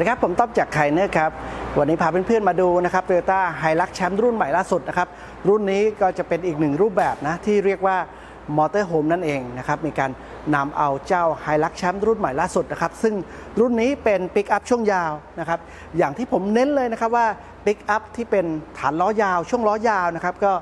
วัสดีครับ ผมต้อมจากไคเนอร์ครับ วันนี้พาเพื่อนๆมาดูนะครับ Toyota h i l u x แชมป์รุ่นใหม่ล่าสุดนะครับ รุ่นนี้ก็จะเป็นอีกหนึ่งรูปแบบนะ ที่เรียกว่ามอเตอร์โฮมนั่นเองนะครับ มีการนำเอาเจ้า h i l u x แชมป์รุ่นใหม่ล่าสุดนะครับ ซึ่งรุ่นนี้เป็นปิกอัพช่วงยาวนะครับ อย่างที่ผมเน้นเลยนะครับว่าปิกอัพที่เป็นฐานล้อยาว ช่วงล้อยาวนะครับก็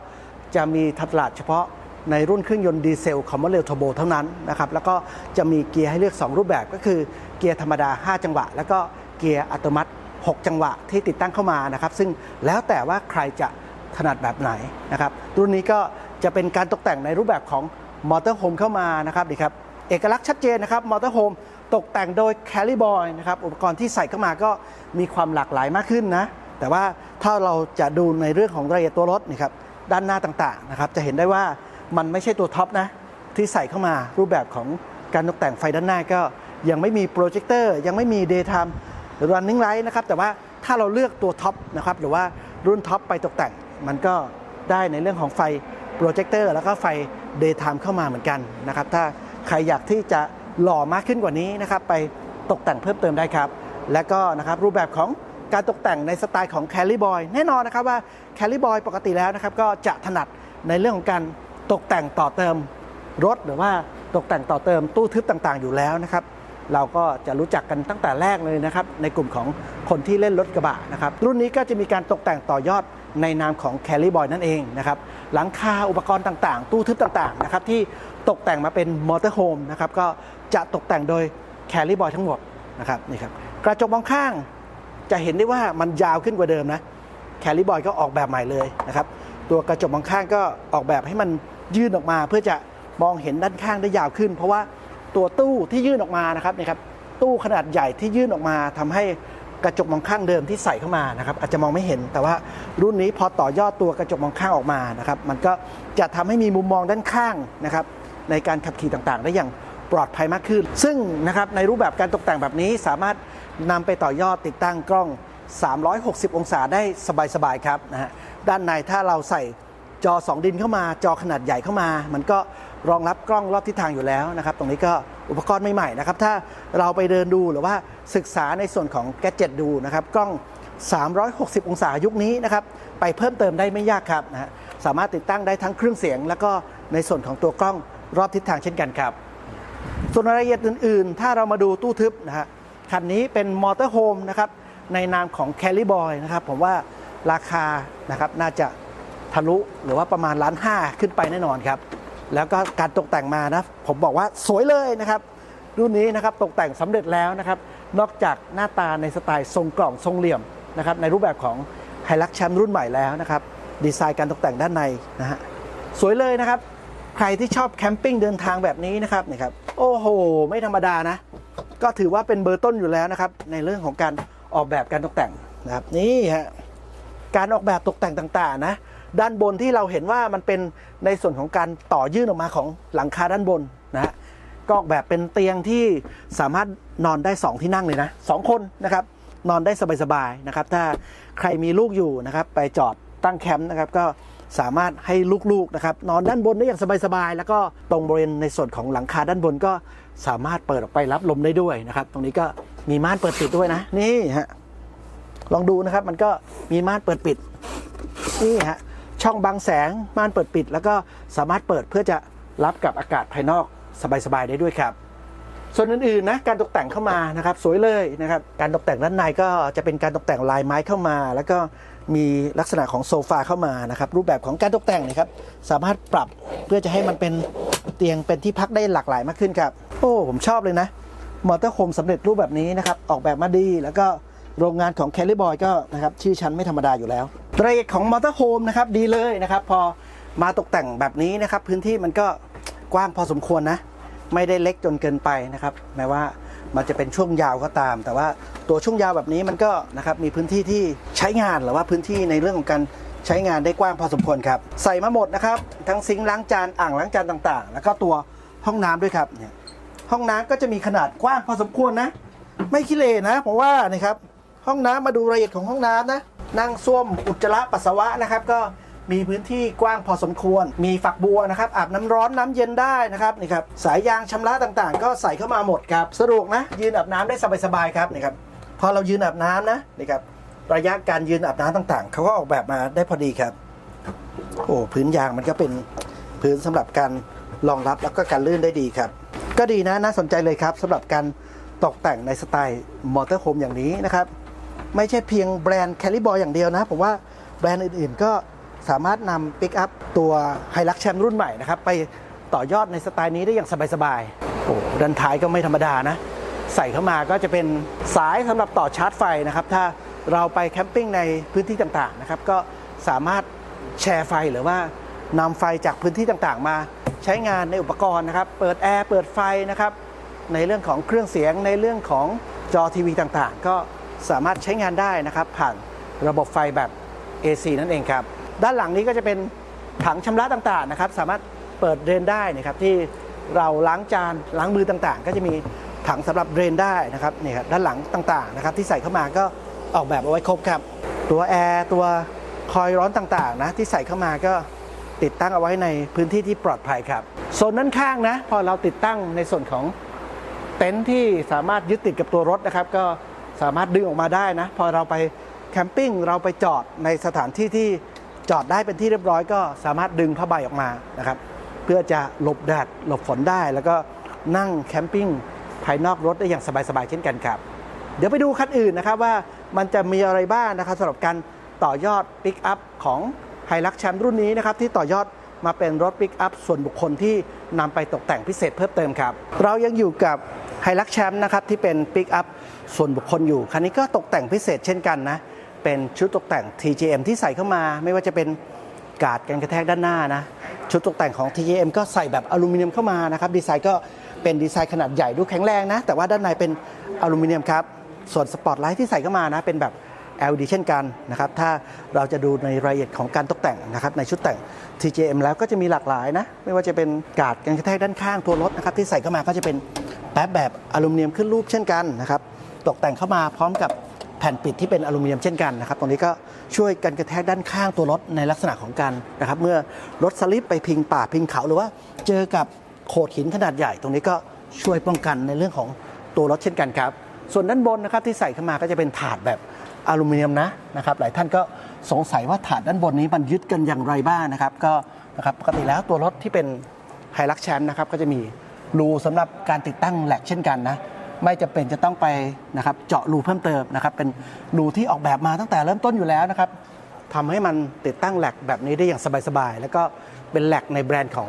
จะมีตลาดเฉพาะในรุ่นเครื่องยนต์ดีเซลคอมมอนเรลท r โบเท่านั้นนะครับ แล้วก็จะมีเกียร์ให้เลือก 2 รูปแบบก็คือเกียร์ธรรมดา 5 จังหวะ แล้วก็ เกียร์อัตโนมัติ 6 จังหวะที่ติดตั้งเข้ามานะครับ ซึ่งแล้วแต่ว่าใครจะถนัดแบบไหนนะครับรุ่นนี้ก็จะเป็นการตกแต่งในรูปแบบของมอเตอร์โฮมเข้ามานะครับดีครับเอกลักษณ์ชัดเจนนะครับมอเตอร์โฮมตกแต่งโดยแคลิบอยนะครับอุปกรณ์ที่ใส่เข้ามาก็มีความหลากหลายมากขึ้นนะ แต่ว่าถ้าเราจะดูในเรื่องของรายละเอียดตัวรถนี่ครับด้านหน้าต่างๆนะครับจะเห็นได้ว่ามันไม่ใช่ตัวท็อปนะที่ใส่เข้ามารูปแบบของการตกแต่งไฟด้านหน้าก็ยังไม่มีโปรเจคเตอร์ยังไม่มี Daytime Running Light นะครับ แต่ว่าถ้าเราเลือกตัวท็อปนะครับ หรือว่ารุ่นท็อปไปตกแต่ง มันก็ได้ในเรื่องของไฟโปรเจคเตอร์แล้วก็ไฟ Daytime เข้ามาเหมือนกันนะครับ ถ้าใครอยากที่จะหล่อมากขึ้นกว่านี้นะครับ ไปตกแต่งเพิ่มเติมได้ครับ และก็นะครับรูปแบบของการตกแต่งในสไตล์ของแคล r บอยแน่นอนนะครับว่าแคล r บอยปกติแล้วนะครับ ก็จะถนัดในเรื่องของการตกแต่งต่อเติมรถหรือว่าตกแต่งต่อเติมตู้ทึบต่างๆ อยู่แล้วนะครับ เราก็จะรู้จักกันตั้งแต่แรกเลยนะครับ ในกลุ่มของคนที่เล่นรถกระบะนะครับ รุ่นนี้ก็จะมีการตกแต่งต่อยอดในนามของแคล r บอยนั่นเองนะครับ หลังคาอุปกรณ์ต่างๆ ตู้ทึบต่างๆนะครับที่ตกแต่งมาเป็นมอเตอร์โฮมนะครับก็จะตกแต่งโดยแคล r บอยทั้งหมดนะครับนี่ครับกระจกมองข้างจะเห็นได้ว่ามันยาวขึ้นกว่าเดิมนะแคล r บอยก็ออกแบบใหม่เลยนะครับตัวกระจกมองข้างก็ออกแบบให้มันยื่นออกมา เพื่อจะมองเห็นด้านข้างได้ยาวขึ้น เพราะว่า ตัวตู้ที่ยื่นออกมานะครับนี่ครับตู้ขนาดใหญ่ที่ยื่นออกมาทำให้กระจกมองข้างเดิมที่ใส่เข้ามานะครับอาจจะมองไม่เห็น แต่ว่ารุ่นนี้พอต่อยอดตัวกระจกมองข้างออกมานะครับมันก็จะทำให้มีมุมมองด้านข้างนะครับในการขับขี่ต่างๆ ได้อย่างปลอดภัยมากขึ้น ซึ่งนะครับในรูปแบบการตกแต่งแบบนี้สามารถนำไปต่อยอดติดตั้งกล้อง 360 องศาได้สบายๆครับนะฮะด้านในถ้าเราใส่จอ 2 ดินเข้ามาจอขนาดใหญ่เข้ามา มันก็ รองรับกล้องรอบทิศทางอยู่แล้วนะครับ ตรงนี้ก็อุปกรณ์ใหม่ๆนะครับ ถ้าเราไปเดินดูหรือว่าศึกษาในส่วนของแกจ e t ดูนะครับ กล้อง 360 องศายุคนี้นะครับ ไปเพิ่มเติมได้ไม่ยากครับนะสามารถติดตั้งได้ทั้งเครื่องเสียง แล้วก็ในส่วนของตัวกล้องรอบทิศทางเช่นกันครับ ส่วนรายละเอียดอื่น ๆ ถ้าเรามาดูตู้ทึบนะฮะคันนี้เป็นมอเตอร์โฮมนะครับในนามของแคลิบอยนะครับผมว่าราคานะครับน่าจะทะลุหรือว่าประมาณล้านห้าขึ้นไปแน่นอนครับ แล้วก็การตกแต่งมานะผมบอกว่าสวยเลยนะครับ รุ่นนี้นะครับตกแต่งสำเร็จแล้วนะครับ นอกจากหน้าตาในสไตล์ทรงกล่องทรงเหลี่ยมนะครับในรูปแบบของไฮลักแชมป์รุ่นใหม่แล้วนะครับ ดีไซน์การตกแต่งด้านในนะฮะสวยเลยนะครับ ใครที่ชอบแคมปิ้งเดินทางแบบนี้นะครับนี่ครับโอ้โห ไม่ธรรมดานะ ก็ถือว่าเป็นเบอร์ต้นอยู่แล้วนะครับ ในเรื่องของการออกแบบการตกแต่งนะครับนี่ฮะการออกแบบตกแต่งต่างๆนะ ด้านบนที่เราเห็นว่ามันเป็นในส่วนของการต่อยื่นออกมาของหลังคาด้านบนนะฮะก็ออกแบบเป็นเตียงที่สามารถนอนได้ 2 ที่นั่งเลยนะสองคนนะครับนอนได้สบายๆนะครับ ถ้าใครมีลูกอยู่นะครับ ไปจอดตั้งแคมป์นะครับ ก็สามารถให้ลูกๆนะครับ นอนด้านบนได้อย่างสบายๆ แล้วก็ตรงบริเวณในส่วนของหลังคาด้านบนก็สามารถเปิดออกไปรับลมได้ด้วยนะครับ ตรงนี้ก็มีม่านเปิดปิดด้วยนะ นี่ฮะลองดูนะครับ มันก็มีม่านเปิดปิดนี่ฮะ ช่องบังแสงม่านเปิดปิด แล้วก็สามารถเปิดเพื่อจะรับกับอากาศภายนอกสบายๆได้ด้วยครับ ส่วนอื่นๆนะการตกแต่งเข้ามานะครับ สวยเลยนะครับ การตกแต่งด้านในก็จะเป็นการตกแต่งลายไม้เข้ามา แล้วก็มีลักษณะของโซฟาเข้ามานะครับ รูปแบบของการตกแต่งนะครับ สามารถปรับเพื่อจะให้มันเป็นเตียงเป็นที่พักได้หลากหลายมากขึ้นครับ โอ้ผมชอบเลยนะมอเตอร์โฮมสำเร็จรูปแบบนี้นะครับ ออกแบบมาดีแล้วก็ โรงงานของแคลิบอยก็นะครับชื่อชั้นไม่ธรรมดาอยู่แล้วรายละเอียดของมอเตอร์โฮมนะครับดีเลยนะครับ พอมาตกแต่งแบบนี้นะครับ พื้นที่มันก็กว้างพอสมควรนะ ไม่ได้เล็กจนเกินไปนะครับ แม้ว่ามันจะเป็นช่วงยาวก็ตาม แต่ว่าตัวช่วงยาวแบบนี้มันก็นะครับมีพื้นที่ที่ใช้งานหรือว่าพื้นที่ในเรื่องของการใช้งานได้กว้างพอสมควรครับใส่มาหมดนะครับ ทั้งซิงค์ล้างจานอ่างล้างจานต่างๆ แล้วก็ตัวห้องน้ำด้วยครับเนี่ยห้องน้ำก็จะมีขนาดกว้างพอสมควรนะ ไม่ขี้เหร่นะผมว่านะครับ ห้องน้ำมาดูรายละเอียดของห้องน้ำนะนั่งส้วมอุจจาระปัสสาวะนะครับ ก็มีพื้นที่กว้างพอสมควร มีฝักบัวนะครับ อาบน้ำร้อนน้ำเย็นได้นะครับนี่ครับสายยางชำระต่างๆ ก็ใส่เข้ามาหมดครับสะดวกนะ ยืนอาบน้ำได้สบายๆครับนี่ครับพอเรายืนอาบน้ำนะนี่ครับระยะการยืนอาบน้ำต่างๆ เขาก็ออกแบบมาได้พอดีครับ โอ้พื้นยางมันก็เป็นพื้นสำหรับการรองรับแล้วก็การลื่นได้ดีครับ ก็ดีนะน่าสนใจเลยครับสำหรับการตกแต่งในสไตล์มอเตอร์โฮมอย่างนี้นะครับ ไม่ใช่เพียงแบรนด์แคลิบอยอย่างเดียวนะ ผมว่าแบรนด์อื่นๆ ก็สามารถนำปิกอัพตัวไฮลักแชมรุ่นใหม่นะครับ ไปต่อยอดในสไตล์นี้ได้อย่างสบายๆโอ้ด้านท้ายก็ไม่ธรรมดานะ ใส่เข้ามาก็จะเป็นสายสำหรับต่อชาร์จไฟนะครับ ถ้าเราไปแคมปิ้งในพื้นที่ต่างๆนะครับ ก็สามารถแชร์ไฟหรือว่านำไฟจากพื้นที่ต่างๆ มาใช้งานในอุปกรณ์นะครับ เปิดแอร์ เปิดไฟนะครับ ในเรื่องของเครื่องเสียง ในเรื่องของจอทีวีต่างๆ ก็ สามารถใช้งานได้นะครับ ผ่านระบบไฟแบบ AC นั่นเองครับ ด้านหลังนี้ก็จะเป็นถังชำระต่างๆนะครับ สามารถเปิดเดรนได้นะครับที่เราล้างจานล้างมือต่างๆ ก็จะมีถังสำหรับเดรนได้นะครับนี่ครับด้านหลังต่างๆนะครับที่ใส่เข้ามาก็ออกแบบเอาไว้ครบครับ ตัวแอร์ตัวคอยร้อนต่างๆนะที่ใส่เข้ามาก็ติดตั้งเอาไว้ในพื้นที่ที่ปลอดภัยครับโซนด้านข้างนะพอเราติดตั้งในส่วนของเต็นท์ที่สามารถยึดติดกับตัวรถนะครับ ก็ สามารถดึงออกมาได้นะ พอเราไปแคมปิ้งเราไปจอดในสถานที่ที่จอดได้เป็นที่เรียบร้อย ก็สามารถดึงผ้าใบออกมานะครับ เพื่อจะหลบแดดหลบฝนได้ แล้วก็นั่งแคมปิ้งภายนอกรถได้อย่างสบายๆเช่นกันครับ เดี๋ยวไปดูคันอื่นนะครับว่ามันจะมีอะไรบ้างนะครับสำหรับการต่อยอดปิกอัพของไฮลักแชมป์รุ่นนี้นะครับที่ต่อยอดมาเป็นรถปิกอัพส่วนบุคคลที่นำไปตกแต่งพิเศษเพิ่มเติมครับ เรายังอยู่กับไฮลักแชมป์นะครับที่เป็นปิกอัพ ส่วนบุคคลอยู่ คันนี้ก็ตกแต่งพิเศษเช่นกันนะ เป็นชุดตกแต่ง TGM ที่ใส่เข้ามา ไม่ว่าจะเป็นกาดกันกระแทกด้านหน้านะ ชุดตกแต่งของ TGM ก็ใส่แบบอลูมิเนียมเข้ามานะครับ ดีไซน์ก็เป็นดีไซน์ขนาดใหญ่ดูแข็งแรงนะ แต่ว่าด้านในเป็นอลูมิเนียมครับ ส่วนสปอตไลท์ที่ใส่เข้ามานะ เป็นแบบ LED เช่นกันนะครับ ถ้าเราจะดูในรายละเอียดของการตกแต่งนะครับในชุดแต่ง TJM แล้วก็จะมีหลากหลายนะ ไม่ว่าจะเป็นกาดกันกระแทกด้านข้างตัวรถนะครับที่ใส่เข้ามาก็จะเป็นแป๊บแบบอลูมิเนียมขึ้นรูปเช่นกันนะครับ ตกแต่งเข้ามาพร้อมกับแผ่นปิดที่เป็นอลูมิเนียมเช่นกันนะครับตรงนี้ก็ช่วยกันกระแทกด้านข้างตัวรถในลักษณะของการนะครับเมื่อรถสลิปไปพิงป่าพิงเขาหรือว่าเจอกับโขดหินขนาดใหญ่ ตรงนี้ก็ช่วยป้องกันในเรื่องของตัวรถเช่นกันครับ ส่วนด้านบนนะครับที่ใส่เข้ามาก็จะเป็นถาดแบบอลูมิเนียมนะนะครับหลายท่านก็สงสัยว่าถาดด้านบนนี้มันยึดกันอย่างไรบ้างนะครับก็นะครับปกติแล้วตัวรถที่เป็นไฮลักแชมป์นะครับก็จะมีรูสำหรับการติดตั้งแหลกเช่นกันนะ ไม่จะเป็นจะต้องไปนะครับเจาะรูเพิ่มเติมนะครับเป็นรูที่ออกแบบมาตั้งแต่เริ่มต้นอยู่แล้วนะครับทำให้มันติดตั้งแหลกแบบนี้ได้อย่างสบายๆ แล้วก็เป็นแหลกในแบรนด์ของ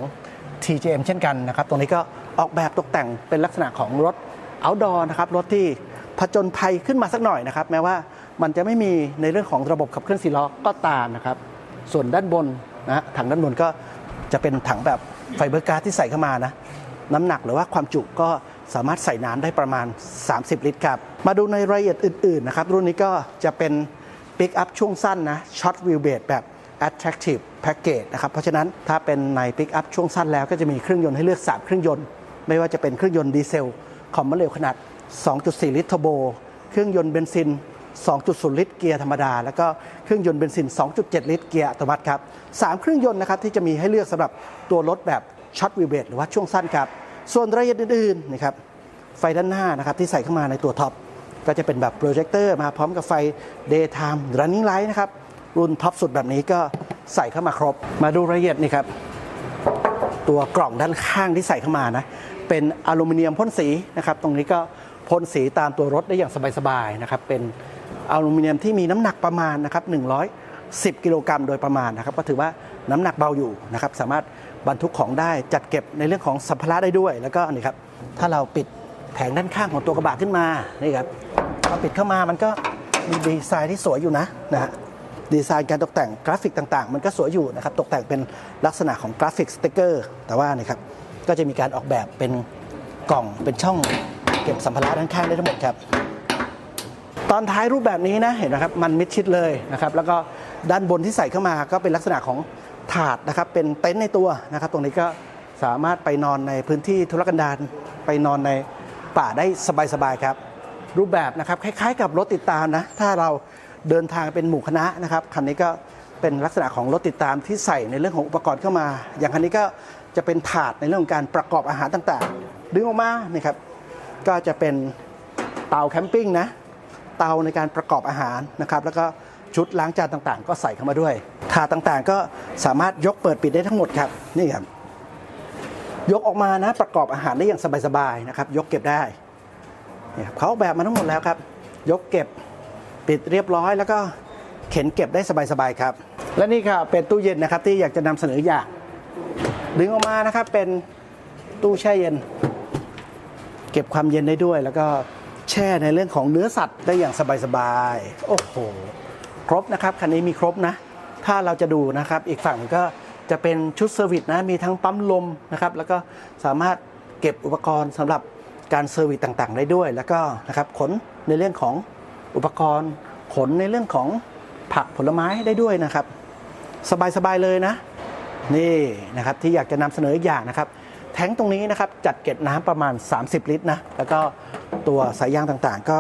TJM เช่นกันนะครับ ตรงนี้ก็ออกแบบตกแต่งเป็นลักษณะของรถ outdoor นะครับรถที่ผจญภัยขึ้นมาสักหน่อยนะครับ แม้ว่ามันจะไม่มีในเรื่องของระบบขับเคลื่อนสี่ล้อก็ตามนะครับ ส่วนด้านบนนะถังด้านบนก็จะเป็นถังแบบไฟเบอร์กาที่ใส่เข้ามานะน้ำหนักหรือว่าความจุก็ สามารถใส่น้ำได้ประมาณ 30 ลิตรครับ มาดูในรายละเอียดอื่น ๆ นะครับ รุ่นนี้ก็จะเป็นปิกอัพช่วงสั้นนะช็อตวิวเบรแบบ attractive package นะครับ เพราะฉะนั้นถ้าเป็นในปิกอัพช่วงสั้นแล้วก็จะมีเครื่องยนต์ให้เลือก 3 เครื่องยนต์ ไม่ว่าจะเป็นเครื่องยนต์ดีเซลคอมมอนเร็วขนาด 2.4 ลิตรเทอร์โบ เครื่องยนต์เบนซิน 2.0 ลิตรเกียร์ธรรมดา แล้วก็เครื่องยนต์เบนซิน 2.7 ลิตรเกียร์อัตโนมัติครับสามเครื่องยนต์นะครับที่จะมีให้เลือกสำหรับตัวรถแบบช็อตวิวเบรหรือว่าช่วงสั้นครับ ส่วนรายละเอียดอื่นๆนะครับไฟด้านหน้านะครับที่ใส่เข้ามาในตัวท็อปก็จะเป็นแบบโปรเจคเตอร์มาพร้อมกับไฟ daytime running light นะครับรุ่นท็อปสุดแบบนี้ก็ใส่เข้ามาครบ มาดูรายละเอียดนี่ครับตัวกล่องด้านข้างที่ใส่เข้ามานะเป็นอลูมิเนียมพ่นสีนะครับตรงนี้ก็พ่นสีตามตัวรถได้อย่างสบายๆนะครับเป็นอลูมิเนียมที่มีน้ำหนักประมาณนะครับ110 กิโลกรัมโดยประมาณนะครับก็ถือว่าน้ำหนักเบาอยู่นะครับสามารถ บรรทุกของได้จัดเก็บในเรื่องของสัมภาระได้ด้วย แล้วก็นี่ครับถ้าเราปิดแผงด้านข้างของตัวกระบะขึ้นมานี่ครับพอปิดเข้ามามันก็มีดีไซน์ที่สวยอยู่นะนะฮะดีไซน์การตกแต่งกราฟิกต่างๆ มันก็สวยอยู่นะครับตกแต่งเป็นลักษณะของกราฟิกสติกเกอร์แต่ว่านี่ครับก็จะมีการออกแบบเป็นกล่องเป็นช่องเก็บสัมภาระด้านข้างได้ทั้งหมดครับ ตอนท้ายรูปแบบนี้นะเห็นนะครับมันมิดชิดเลยนะครับแล้วก็ด้านบนที่ใส่เข้ามาก็เป็นลักษณะของ ถาดนะครับเป็นเต็นท์ในตัวนะครับ ตรงนี้ก็สามารถไปนอนในพื้นที่ธุรกันดารไปนอนในป่าได้สบายๆครับ รูปแบบนะครับคล้ายๆ กับรถติดตามนะ ถ้าเราเดินทางเป็นหมู่คณะนะครับคันนี้ก็เป็นลักษณะของรถติดตามที่ใส่ในเรื่องของอุปกรณ์เข้ามา อย่างคันนี้ก็จะเป็นถาดในเรื่องของการประกอบอาหารต่างๆ ดึงออกมานี่ครับก็จะเป็นเตาแคมปิ้งนะเตาในการประกอบอาหารนะครับ แล้วก็ ชุดล้างจานต่างๆ ก็ใส่เข้ามาด้วยถาดต่างๆ ก็สามารถยกเปิดปิดได้ทั้งหมดครับนี่ครับยกออกมานะประกอบอาหารได้อย่างสบายๆนะครับ ยกเก็บได้นี่ครับเขาออกแบบมาทั้งหมดแล้วครับ ยกเก็บปิดเรียบร้อย แล้วก็เข็นเก็บได้สบายๆครับ และนี่ครับเป็นตู้เย็นนะครับที่อยากจะนำเสนออย่างดึงออกมานะครับเป็นตู้แช่เย็น เก็บความเย็นได้ด้วย แล้วก็แช่ในเรื่องของเนื้อสัตว์ได้อย่างสบายๆโอ้โห ครบนะครับคันนี้มีครบนะ ถ้าเราจะดูนะครับอีกฝั่งก็จะเป็นชุดเซอร์วิสนะมีทั้งปั๊มลมนะครับแล้วก็สามารถเก็บอุปกรณ์สำหรับการเซอร์วิสต่างๆ ได้ด้วย แล้วก็นะครับขนในเรื่องของอุปกรณ์ ขนในเรื่องของผักผลไม้ได้ด้วยนะครับ สบายๆเลยนะ นี่นะครับที่อยากจะนำเสนออีกอย่างนะครับ แท้งตรงนี้นะครับจัดเก็บน้ำประมาณ 30 ลิตรนะแล้วก็ตัวสายยางต่างๆ ก็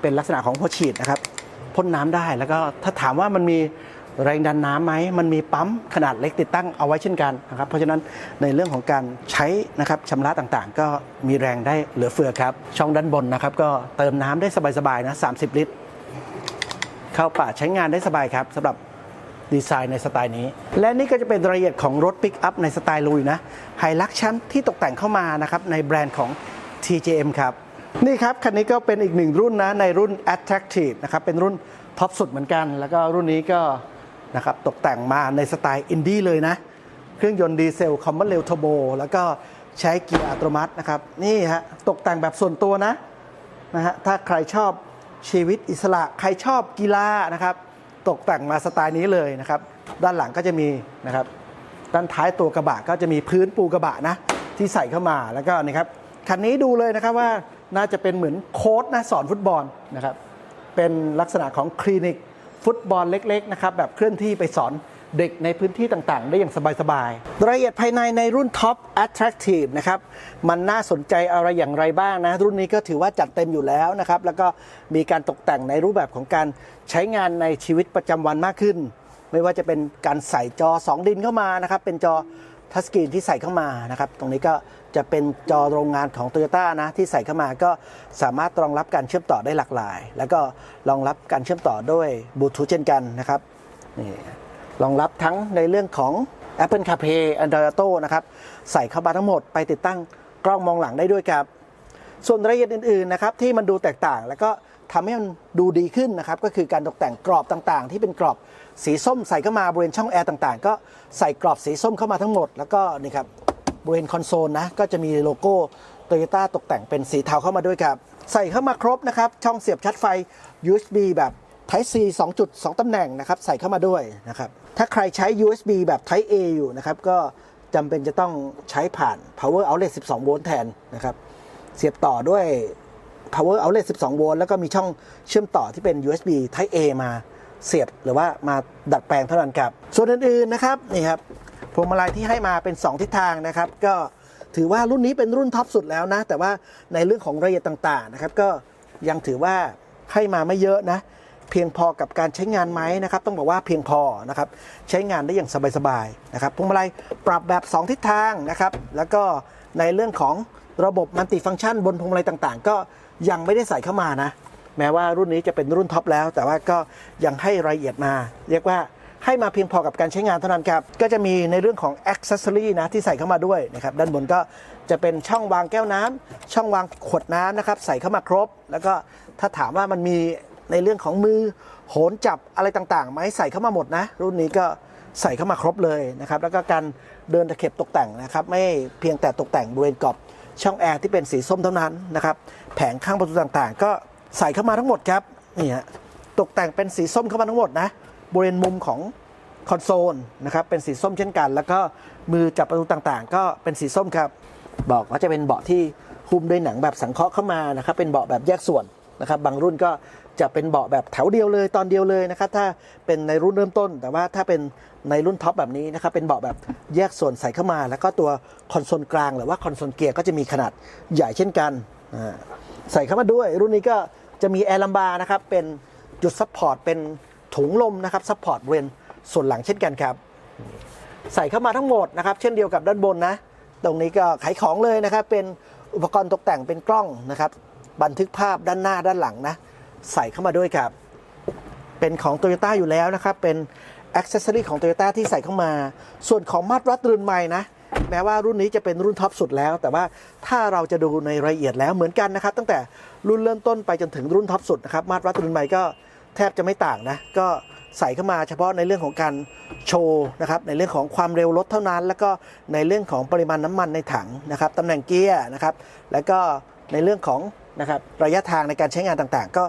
เป็นลักษณะของพอฉีดนะครับ พ่นน้ำได้ แล้วก็ถ้าถามว่ามันมีแรงดันน้ำไหมมันมีปั๊มขนาดเล็กติดตั้งเอาไว้เช่นกันนะครับ เพราะฉะนั้นในเรื่องของการใช้นะครับชำระต่างๆ ก็มีแรงได้เหลือเฟือครับ ช่องด้านบนนะครับ ก็เติมน้ำได้สบายๆนะ 30 ลิตร เข้าป่าใช้งานได้สบายครับสำหรับดีไซน์ในสไตล์นี้ และนี่ก็จะเป็นรายละเอียดของรถปิกอัพในสไตล์ลุยนะไฮลักชันที่ตกแต่งเข้ามานะครับในแบรนด์ของ TJM ครับ นี่ครับ คันนี้ก็เป็นอีกหนึ่งรุ่นนะ ในรุ่น Attractive นะครับ เป็นรุ่นท็อปสุดเหมือนกัน แล้วก็รุ่นนี้ก็นะครับตกแต่งมาในสไตล์อินดี้เลยนะ เครื่องยนต์ดีเซลคอมมอนเรลทโบแล้วก็ใช้เกียร์อัตโนมัตินะครับ นี่ฮะ ตกแต่งแบบส่วนตัวนะนะฮะ ถ้าใครชอบชีวิตอิสระ ใครชอบกีฬานะครับ ตกแต่งมาสไตล์นี้เลยนะครับ ด้านหลังก็จะมีนะครับ ด้านท้ายตัวกระบะก็จะมีพื้นปูกระบะนะที่ใส่เข้ามา แล้วก็นี่ครับ คันนี้ดูเลยนะครับว่า น่าจะเป็นเหมือนโค้ดนะสอนฟุตบอลนะครับ เป็นลักษณะของคลินิกฟุตบอลเล็กๆนะครับแบบเคลื่อนที่ไปสอนเด็กในพื้นที่ต่างๆ ได้อย่างสบายๆ รายละเอียดภายในในรุ่น Top Attractive นะครับ มันน่าสนใจอะไรอย่างไรบ้างนะ รุ่นนี้ก็ถือว่าจัดเต็มอยู่แล้วนะครับ แล้วก็มีการตกแต่งในรูปแบบของการใช้งานในชีวิตประจำวันมากขึ้น ไม่ว่าจะเป็นการใส่จอ 2 ดินเข้ามานะครับ เป็นจอ ทัชสกรีนที่ใส่เข้ามานะครับ ตรงนี้ก็จะเป็นจอโรงงานของ t o y ยต้นะที่ใส่เข้ามาก็สามารถรองรับการเชื่อมต่อได้หลากหลาย แล้วก็รองรับการเชื่อมต่อด้วยบลูทูธเช่นกันนะครับนี่รองรับทั้งในเรื่องของ Apple CarPlay Android Auto นะครับใส่เข้ามาทั้งหมดไปติดตั้งกล้องมองหลังได้ด้วยครับ ส่วนรายละเอียดอื่นๆนะครับที่มันดูแตกต่าง แล้วก็ทำให้มันดูดีขึ้นนะครับก็คือการตกแต่งกรอบต่างๆ ที่เป็นกรอบ สีส้มใส่เข้ามาบริเวณช่องแอร์ต่างๆ ก็ใส่กรอบสีส้มเข้ามาทั้งหมด แล้วก็นี่ครับบริเวณคอนโซลนะก็จะมีโลโก้โตโยต้าตกแต่งเป็นสีเทาเข้ามาด้วยครับ ใส่เข้ามาครบนะครับ ช่องเสียบชาร์จไฟ USB แบบ Type C 2จุด2ตำแหน่งนะครับ ใส่เข้ามาด้วยนะครับ ถ้าใครใช้ USB แบบ Type A อยู่นะครับ ก็จำเป็นจะต้องใช้ผ่าน Power Outlet 12 โวลต์แทนนะครับ เสียบต่อด้วย power outlet 12 โวลต์แล้วก็มีช่องเชื่อมต่อที่เป็น USB Type A มา เสียบหรือว่ามาดัดแปลงเท่านั้นครับ ส่วนอื่นๆนะครับนี่ครับพวงมาลัยที่ให้มาเป็น 2 ทิศทางนะครับ ก็ถือว่ารุ่นนี้เป็นรุ่นท็อปสุดแล้วนะ แต่ว่าในเรื่องของรายละเอียดต่างๆนะครับ ก็ยังถือว่าให้มาไม่เยอะนะ เพียงพอกับการใช้งานไหมนะครับ ต้องบอกว่าเพียงพอนะครับ ใช้งานได้อย่างสบายๆนะครับพวงมาลัยปรับแบบ 2 ทิศทางนะครับ แล้วก็ในเรื่องของระบบมัลติฟังก์ชันบนพวงมาลัยต่างๆ ก็ยังไม่ได้ใส่เข้ามานะ แม้ว่ารุ่นนี้จะเป็นรุ่นท็อปแล้ว แต่ว่าก็ยังให้รายละเอียดมา เรียกว่าให้มาเพียงพอกับการใช้งานเท่านั้นครับ ก็จะมีในเรื่องของ accessory นะที่ใส่เข้ามาด้วยนะครับด้านบนก็จะเป็นช่องวางแก้วน้ำช่องวางขวดน้ำนะครับใส่เข้ามาครบ แล้วก็ถ้าถามว่ามันมีในเรื่องของมือโหนจับอะไรต่างๆไหมใส่เข้ามาหมดนะ รุ่นนี้ก็ใส่เข้ามาครบเลยนะครับแล้วก็การเดินตะเข็บตกแต่งนะครับไม่เพียงแต่ตกแต่งบริเวณกรอบช่องแอร์ที่เป็นสีส้มเท่านั้นนะครับแผงข้างประตูต่างๆ ก็ ใส่เข้ามาทั้งหมดครับนี่ฮะตกแต่งเป็นสีส้มเข้ามาทั้งหมดนะบริเวณมุมของคอนโซลนะครับเป็นสีส้มเช่นกัน แล้วก็มือจับประตูต่างๆ ก็เป็นสีส้มครับบอกก็จะเป็นเบาะที่หุ้มด้วยหนังแบบสังเคราะห์เข้ามานะครับเป็นเบาะแบบแยกส่วนนะครับบางรุ่นก็จะเป็นเบาะแบบแถวเดียวเลยตอนเดียวเลยนะครับถ้าเป็นในรุ่นเริ่มต้น แต่ว่าถ้าเป็นในรุ่นท็อปแบบนี้นะครับเป็นเบาะแบบแยกส่วนใส่เข้ามา แล้วก็ตัวคอนโซลกลางหรือว่าคอนโซลเกียร์ก็จะมีขนาดใหญ่เช่นกันใส่เข้ามาด้วย รุ่นนี้ก็ จะมีแอร์ลัมบาร์นะครับเป็นจุดซัพพอร์ตเป็นถุงลมนะครับซัพพอร์ตบริเวณส่วนหลังเช่นกันครับ ใส่เข้ามาทั้งหมดนะครับ เช่นเดียวกับด้านบนนะ ตรงนี้ก็ขายของเลยนะครับ เป็นอุปกรณ์ตกแต่งเป็นกล้องนะครับ บันทึกภาพด้านหน้าด้านหลังนะ ใส่เข้ามาด้วยครับ เป็นของ t o y ยต้อยู่แล้วนะครับ เป็นอ c เซ s ซอรีของ t o y ยต้ที่ใส่เข้ามา ส่วนของมาตรวัดรุ่นใหม่นะ แม้ว่ารุ่นนี้จะเป็นรุ่นท็อปสุดแล้ว แต่ว่าถ้าเราจะดูในรายละเอียดแล้วเหมือนกันนะครับ ตั้งแต่รุ่นเริ่มต้นไปจนถึงรุ่นท็อปสุดนะครับมาตรวัดรุ่นใหม่ก็แทบจะไม่ต่างนะก็ใส่เข้ามาเฉพาะในเรื่องของการโชว์นะครับในเรื่องของความเร็วรถเท่านั้น แล้วก็ในเรื่องของปริมาณน้ำมันในถังนะครับตำแหน่งเกียร์นะครับแล้วก็ในเรื่องของนะครับระยะทางในการใช้งานต่างๆ ก็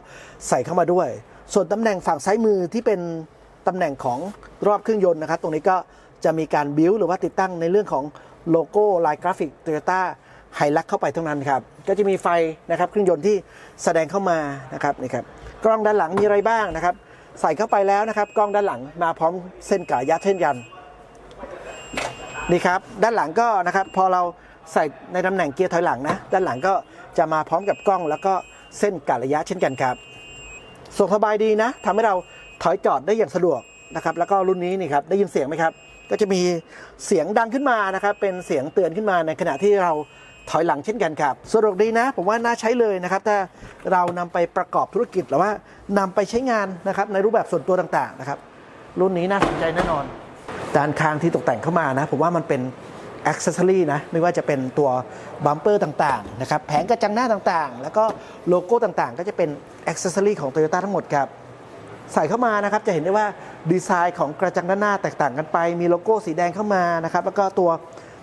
ใส่เข้ามาด้วย ส่วนตำแหน่งฝั่งซ้ายมือที่เป็นตำแหน่งของรอบเครื่องยนต์นะครับ ตรงนี้ก็จะมีการบิ้วหรือว่าติดตั้งในเรื่องของ โลโก้ลายกราฟิก Toyota h i l u x เข้าไปทั้งนั้นครับ ก็จะมีไฟนะครับเครื่องยนต์ที่แสดงเข้ามานะครับนี่ครับกล้องด้านหลังมีอะไรบ้างนะครับ ใส่เข้าไปแล้วนะครับ กล้องด้านหลังมาพร้อมเส้นกะยะเช่นกันนี่ครับด้านหลังก็นะครับพอเราใส่ในตำแหน่งเกียร์ถอยหลังนะ ด้านหลังก็จะมาพร้อมกับกล้อง แล้วก็เส้นกะระยะเช่นกันครับส่งสบายดีนะทำให้เราถอยจอดได้อย่างสะดวกนะครับ แล้วก็รุ่นนี้นี่ครับได้ยินเสียงไหมครับ ก็จะมีเสียงดังขึ้นมานะครับเป็นเสียงเตือนขึ้นมาในขณะที่เราถอยหลังเช่นกันครับสะดวกดีนะ ผมว่าน่าใช้เลยนะครับถ้าเรานำไปประกอบธุรกิจหรือว่านำไปใช้งานนะครับในรูปแบบส่วนตัวต่างๆนะครับ รุ่นนี้น่าสนใจแน่นอน ด้านข้างที่ตกแต่งเข้ามานะ ผมว่ามันเป็นอ c เซ s ซอรีนะไม่ว่าจะเป็นตัวบัมเปอร์ต่างๆนะครับแผงกระจังหน้าต่างๆ แล้วก็โลโก้ต่างๆ ก็จะเป็นอ c เซ s ซอรีของ Toyota ทั้งหมดครับ ใส่เข้ามานะครับจะเห็นได้ว่าดีไซน์ของกระจังด้านหน้าแตกต่างกันไป มีโลโก้สีแดงเข้ามานะครับแล้วก็ตัว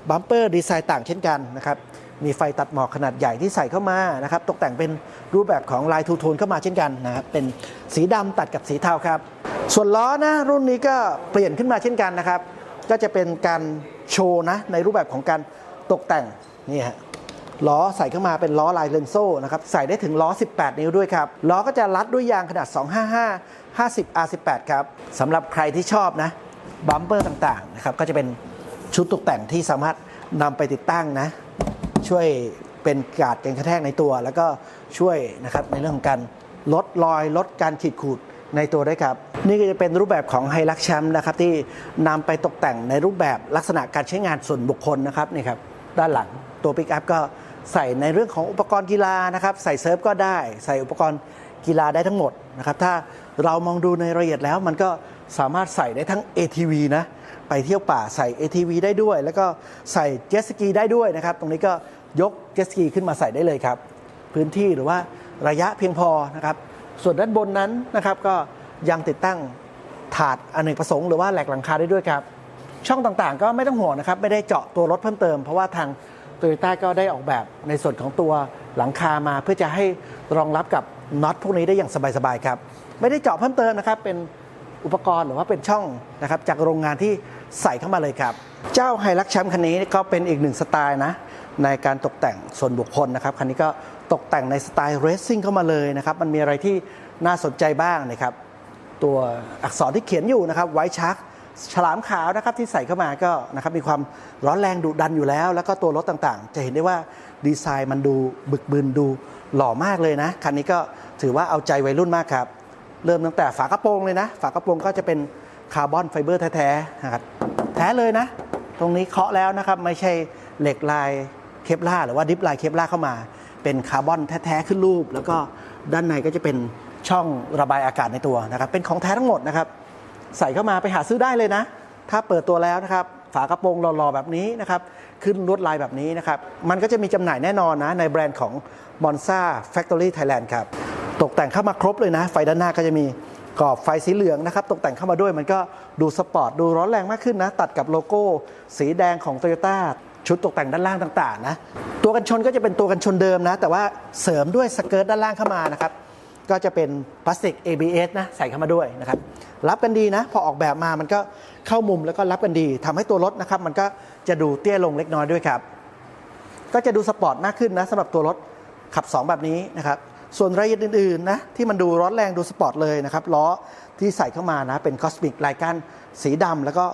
บัมเปอร์ดีไซน์ต่างเช่นกันนะครับมีไฟตัดหมอกขนาดใหญ่ที่ใส่เข้ามานะครับตกแต่งเป็นรูปแบบของลายทูโทนเข้ามาเช่นกันนะครับเป็นสีดำตัดกับสีเทาครับ ส่วนล้อนะรุ่นนี้ก็เปลี่ยนขึ้นมาเช่นกันนะครับ ก็จะเป็นการโชว์นะในรูปแบบของการตกแต่งนี่ฮะล้อใส่เข้ามาเป็นล้อลายเลนโซ่นะครับใส่ได้ถึงล้อ 18 นิ้วด้วยครับล้อก็จะรัดด้วยยางขนาด 255 50 R18 ครับสำหรับใครที่ชอบนะบัมเปอร์ต่างๆนะครับก็จะเป็นชุดตกแต่งที่สามารถนำไปติดตั้งนะ ช่วยเป็นการดกันกระแทกในตัว แล้วก็ช่วยนะครับในเรื่องของการลดรอยลดการขีดขูดในตัวได้ครับ นี่ก็จะเป็นรูปแบบของไฮลักแชมป์นะครับที่นำไปตกแต่งในรูปแบบลักษณะการใช้งานส่วนบุคคลนะครับนี่ครับด้านหลังตัวปิกอัพก็ใส่ในเรื่องของอุปกรณ์กีฬานะครับ ใส่เซิร์ฟก็ได้ ใส่อุปกรณ์ กีฬาได้ทั้งหมดนะครับถ้าเรามองดูในรายละเอียดแล้วมันก็สามารถใส่ได้ทั้ง ATV นะไปเที่ยวป่าใส่ ATV ได้ด้วย แล้วก็ใส่เจ็ตสกีได้ด้วยนะครับ ตรงนี้ก็ยกเจ็ตสกีขึ้นมาใส่ได้เลยครับ พื้นที่หรือว่าระยะเพียงพอนะครับ ส่วนด้านบนนั้นนะครับก็ยังติดตั้งถาดอเนกประสงค์หรือว่าแหลกหลังคาได้ด้วยครับ ช่องต่างๆ ก็ไม่ต้องห่วงนะครับ ไม่ได้เจาะตัวรถเพิ่มเติม เพราะว่าทาง โตโยต้าก็ได้ออกแบบในส่วนของตัวหลังคามา เพื่อจะให้รองรับกับน็อตพวกนี้ได้อย่างสบายๆครับ ไม่ได้เจาะเพิ่มเติมนะครับ เป็นอุปกรณ์หรือว่าเป็นช่องนะครับจากโรงงานที่ใส่เข้ามาเลยครับ เจ้าไฮลักแชมป์คันนี้ก็เป็นอีกหนึ่งสไตล์นะในการตกแต่งส่วนบุคคลนะครับคันนี้ก็ตกแต่งในสไตล์เรซซิ่งเข้ามาเลยนะครับมันมีอะไรที่น่าสนใจบ้างนะครับตัวอักษรที่เขียนอยู่นะครับไวท์ชัก ฉลามขาวนะครับที่ใส่เข้ามาก็นะครับมีความร้อนแรงดุดันอยู่แล้ว แล้วก็ตัวรถต่างๆ จะเห็นได้ว่าดีไซน์มันดูบึกบึนดูหล่อมากเลยนะ คันนี้ก็ถือว่าเอาใจวัยรุ่นมากครับ เริ่มตั้งแต่ฝากระโปรงเลยนะ ฝากระโปรงก็จะเป็นคาร์บอนไฟเบอร์แท้ๆนะครับแท้เลยนะ ตรงนี้เคาะแล้วนะครับไม่ใช่เหล็กลายเคปล่าหรือว่าดิฟลายเคปล่าเข้ามา เป็นคาร์บอนแท้ๆขึ้นรูป แล้วก็ด้านในก็จะเป็นช่องระบายอากาศในตัวนะครับเป็นของแท้ทั้งหมดนะครับ ใส่เข้ามาไปหาซื้อได้เลยนะ ถ้าเปิดตัวแล้วนะครับ ฝากระโปรงหล่อๆแบบนี้นะครับ ขึ้นลวดลายแบบนี้นะครับ มันก็จะมีจำหน่ายแน่นอนนะ ในแบรนด์ของ Monza Factory Thailand ครับ ตกแต่งเข้ามาครบเลยนะ ไฟด้านหน้าก็จะมีกรอบไฟสีเหลืองนะครับ ตกแต่งเข้ามาด้วยมันก็ดูสปอร์ตดูร้อนแรงมากขึ้นนะ ตัดกับโลโก้ สีแดงของ Toyota ชุดตกแต่งด้านล่างต่างๆนะ ตัวกันชนก็จะเป็นตัวกันชนเดิมนะ แต่ว่าเสริมด้วยสเกิร์ตด้านล่างเข้ามานะครับ ก็จะเป็นพลาสติก ABS นะใส่เข้ามาด้วยนะครับรับกันดีนะ พอออกแบบมามันก็เข้ามุมแล้วก็รับกันดีทำให้ตัวรถนะครับมันก็จะดูเตี้ยลงเล็กน้อยด้วยครับ ก็จะดูสปอร์ตมากขึ้นนะสำหรับตัวรถขับ 2 แบบนี้นะครับส่วนรายละเอียดอื่นๆนะที่มันดูร้อนแรงดูสปอร์ตเลยนะครับล้อที่ใส่เข้ามานะเป็นคอสมิกลายก้านสีดำแล้วก็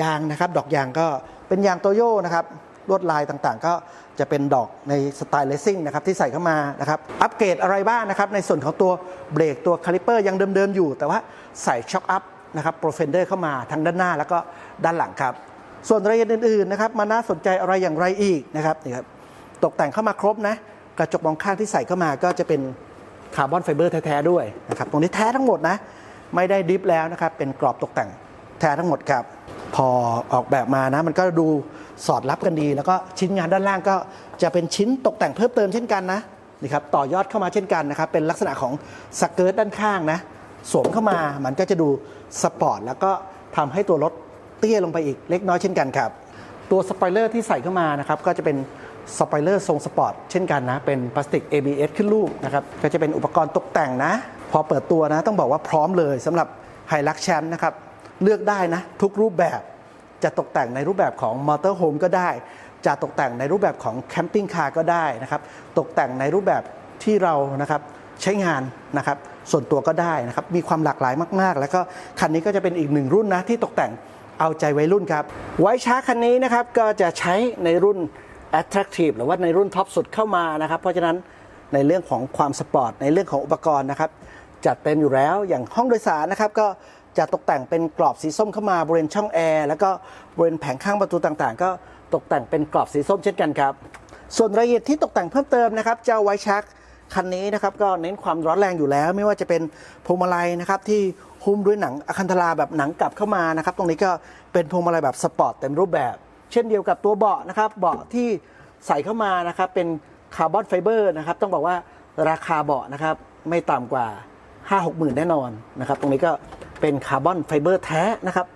ยางนะครับ ดอกยางก็เป็นยางโตโยนะครับ ลวดลายต่างๆ ก็จะเป็นดอกในสไตล์เลสซิ่งนะครับที่ใส่เข้ามานะครับอัปเกรดอะไรบ้างนะครับในส่วนของตัวเบรกตัวคาลิเปอร์ยังเดิมๆอยู่ แต่ว่าใส่ช็อคอัพนะครับโปรเฟนเดอร์เข้ามาทั้งด้านหน้าแล้วก็ด้านหลังครับ ส่วนรายละเอียดอื่นๆนะครับมาน่าสนใจอะไรอย่างไรอีกนะครับนี่ครับตกแต่งเข้ามาครบนะกระจกมองข้างที่ใส่เข้ามาก็จะเป็นคาร์บอนไฟเบอร์แท้ๆด้วยนะครับตรงนี้แท้ทั้งหมดนะไม่ได้ดิฟแล้วนะครับเป็นกรอบตกแต่งแท้ทั้งหมดครับ พอออกแบบมานะมันก็ดู สอดรับกันดี แล้วก็ชิ้นงานด้านล่างก็จะเป็นชิ้นตกแต่งเพิ่มเติมเช่นกันนะนี่ครับต่อยอดเข้ามาเช่นกันนะครับเป็นลักษณะของสเกิร์ตด้านข้างนะสวมเข้ามามันก็จะดูสปอร์ตแล้วก็ทำให้ตัวรถเตี้ยลงไปอีกเล็กน้อยเช่นกันครับตัวสปอยเลอร์ที่ใส่เข้ามานะครับก็จะเป็นสปอยเลอร์ทรงสปอร์ตเช่นกันนะ เป็นพลาสติก ABS ขึ้นรูปนะครับก็จะเป็นอุปกรณ์ตกแต่งนะ พอเปิดตัวนะ ต้องบอกว่าพร้อมเลยสำหรับไฮลักแชมป์นะครับ เลือกได้นะ ทุกรูปแบบ จะตกแต่งในรูปแบบของมอเตอร์โฮมก็ได้ จะตกแต่งในรูปแบบของแคมปิ้งคาร์ก็ได้นะครับตกแต่งในรูปแบบที่เรานะครับใช้งานนะครับส่วนตัวก็ได้นะครับมีความหลากหลายมาก ๆ แล้วก็คันนี้ก็จะเป็นอีกหนึ่งรุ่นนะที่ตกแต่งเอาใจวัยรุ่นครับไว้ช้าคันนี้นะครับก็จะใช้ในรุ่น attractive หรือว่าในรุ่นท็อปสุดเข้ามานะครับเพราะฉะนั้นในเรื่องของความสปอร์ตในเรื่องของอุปกรณ์นะครับจัดเต็มอยู่แล้วอย่างห้องโดยสารนะครับก็ จะตกแต่งเป็นกรอบสีส้มเข้ามาบริเวณช่องแอร์แล้วก็บริเวณแผงข้างประตูต่างๆ ก็ตกแต่งเป็นกรอบสีส้มเช่นกันครับ ส่วนรายละเอียดที่ตกแต่งเพิ่มเติมนะครับ เจ้าไวชักคันนี้นะครับก็เน้นความร้อนแรงอยู่แล้ว ไม่ว่าจะเป็นพวงมาลัยนะครับที่หุ้มด้วยหนังอะคันธราแบบหนังกลับเข้ามานะครับตรงนี้ก็เป็นพวงมาลัยแบบสปอร์ตเต็มรูปแบบ เช่นเดียวกับตัวเบาะนะครับเบาะที่ใส่เข้ามานะครับเป็นคาร์บอนไฟเบอร์นะครับต้องบอกว่าราคาเบาะนะครับไม่ต่ำกว่า 5 6หมื่นแน่นอนนะครับตรงนี้ก็ เป็นคาร์บอนไฟเบอร์แท้นะครับ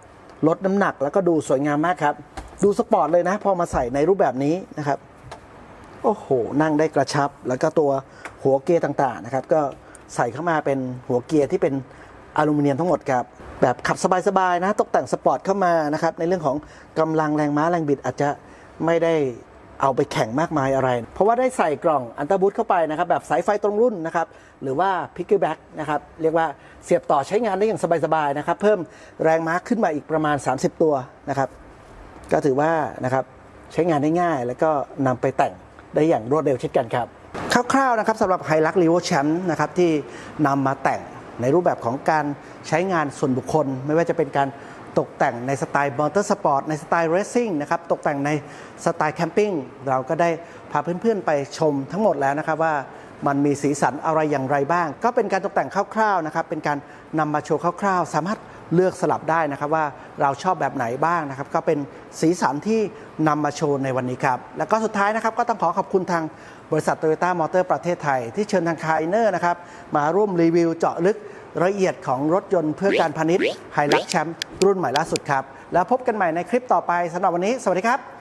ลดน้ำหนักแล้วก็ดูสวยงามมากครับ ดูสปอร์ตเลยนะ พอมาใส่ในรูปแบบนี้นะครับ โอ้โห นั่งได้กระชับ แล้วก็ตัวหัวเกียร์ต่างๆนะครับ ก็ใส่เข้ามาเป็นหัวเกียร์ที่เป็นอลูมิเนียมทั้งหมดครับแบบขับสบายๆนะตกแต่งสปอร์ตเข้ามานะครับในเรื่องของกำลังแรงม้าแรงบิดอาจจะไม่ได้ เอาไปแข่งมากมายอะไร เพราะว่าได้ใส่กล่องอันตราบูทเข้าไปนะครับ แบบสายไฟตรงรุ่นนะครับ หรือว่าพิกเกอร์แบ็กนะครับ เรียกว่าเสียบต่อใช้งานได้อย่างสบายๆนะครับ เพิ่มแรงม้าขึ้นมาอีกประมาณ 30 ตัวนะครับ ก็ถือว่านะครับใช้งานได้ง่าย แล้วก็นำไปแต่งได้อย่างรวดเร็วเช่นกันครับ คร่าวๆนะครับสำหรับไฮลักรีโวแชมป์นะครับที่นำมาแต่งในรูปแบบของการใช้งานส่วนบุคคล ไม่ว่าจะเป็นการ ตกแต่งในสไตล์มอเตอร์สปอร์ตในสไตล์เรซซิ่งนะครับตกแต่งในสไตล์แคมปิ้งเราก็ได้พาเพื่อนๆไปชมทั้งหมดแล้วนะครับว่ามันมีสีสันอะไรอย่างไรบ้าง ก็เป็นการตกแต่งคร่าวๆนะครับเป็นการนำมาโชว์คร่าวๆ สามารถเลือกสลับได้นะครับว่าเราชอบแบบไหนบ้างนะครับ ก็เป็นสีสันที่นำมาโชว์ในวันนี้ครับ แล้วก็สุดท้ายนะครับก็ต้องขอขอบคุณทางบริษัทโตโยต้ามอเตอร์ประเทศไทย ที่เชิญทางคาร์เนอร์นะครับมาร่วมรีวิวเจาะลึก ละเอียดของรถยนต์เพื่อการพาณิชย์ไฮลักแชมป์รุ่นใหม่ล่าสุดครับ แล้วพบกันใหม่ในคลิปต่อไปสำหรับวันนี้ สวัสดีครับ